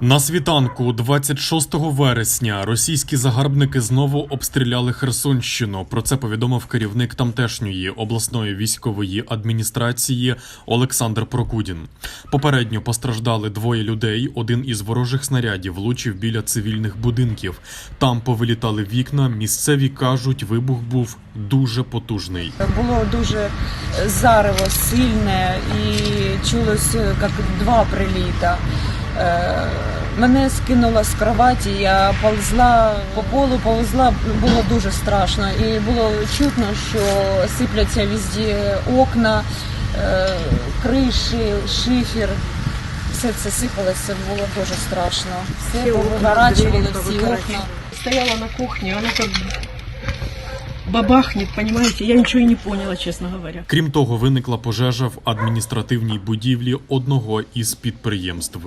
На світанку 26 вересня російські загарбники знову обстріляли Херсонщину. Про це повідомив керівник тамтешньої обласної військової адміністрації Олександр Прокудін. Попередньо постраждали двоє людей. Один із ворожих снарядів влучив біля цивільних будинків. Там повилітали вікна. Місцеві кажуть, вибух був дуже потужний. Було дуже зарево сильне і чулось як два приліта. Мене скинуло з кроваті, я ползла по полу, повзла, було дуже страшно. І було чутно, що сипляться везде окна, е, криші, шифер. Все це сипалося, було дуже страшно. Все окна, всі окна. Стояла на кухне, она как бабахнет, понимаете? Я ничего и не поняла, честно говоря. Крім того, виникла пожежа в адміністративній будівлі одного із підприємств.